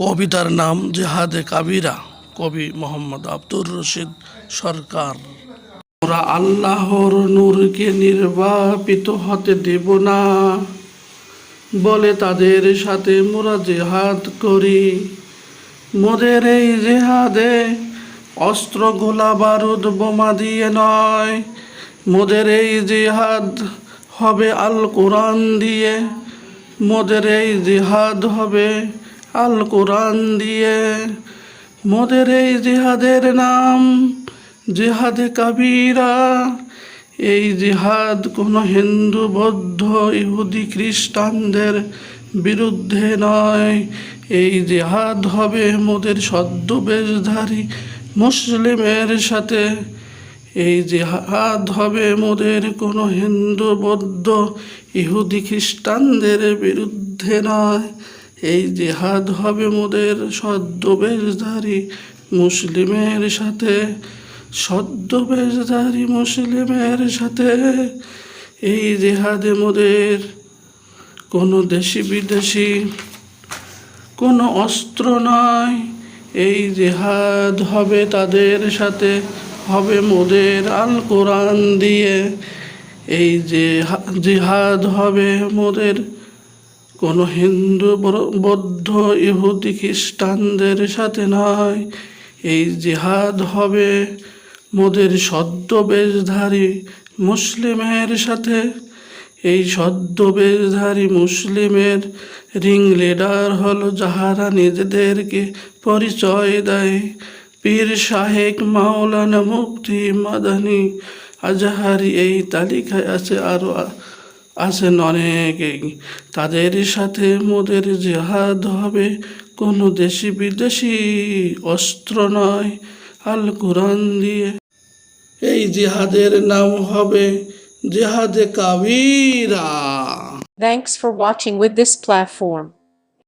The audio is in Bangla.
কবিতার নাম জেহাদে কাবিরা, কবি মোহাম্মদ আব্দুর রশিদ সরকার। ওরা আল্লাহর নূরকে নির্বাপিত হতে দেব না, বলে তাদের সাথে মোরা জেহাদ করি। মোদের এই জেহাদে অস্ত্র, গোলা, বারুদ, বোমা দিয়ে নয়। মোদের এই জেহাদ হবে আল কোরআন দিয়ে। মোদের এই জেহাদ হবে আল কোরআন দিয়ে মোদের এই জেহাদের নাম, জেহাদে কাবিরা। এই জেহাদ কোনো হিন্দু, বৌদ্ধ, ইহুদি, খ্রিস্টানদের বিরুদ্ধে নয়। এই জেহাদ হবে মোদের ছদ্মবেশধারী মুসলিমের সাথে। এই জেহাদ হবে মোদের কোনো হিন্দু, বৌদ্ধ, ইহুদি, খ্রিস্টানদের বিরুদ্ধে নয়। এই জেহাদ হবে মোদের ছদ্মবেশধারী মুসলিমের সাথে ছদ্মবেশধারী মুসলিমের সাথে। এই জেহাদে মোদের কোনো দেশি বিদেশি, কোনো অস্ত্র নয় এই জেহাদ হবে তাদের সাথে, হবে মোদের আল কোরআন দিয়ে। এই যে জেহাদ হবে মোদের কোনো হিন্দু বৌদ্ধ ইহুদি খ্রিস্টানদের সাথে নয়। এই জিহাদ হবে মোদের ছদ্মবেশধারী মুসলিমের সাথে। এই ছদ্মবেশধারী মুসলিমের রিং লিডার হলো যাহারা নিজেদেরকে পরিচয় দেয়। পীর শাহেক মাওলানা মুক্তি মাদানি আজাহারি এই তালিকায় আছে আরও আছেন অনেকেই তাদের সাথে মোদের জেহাদ হবে। কোনো দেশি বিদেশি অস্ত্র নয়, আল কোরআন দিয়ে। এই জেহাদের নাম হবে জেহাদে কাবিরা। Thanks for watching with this platform.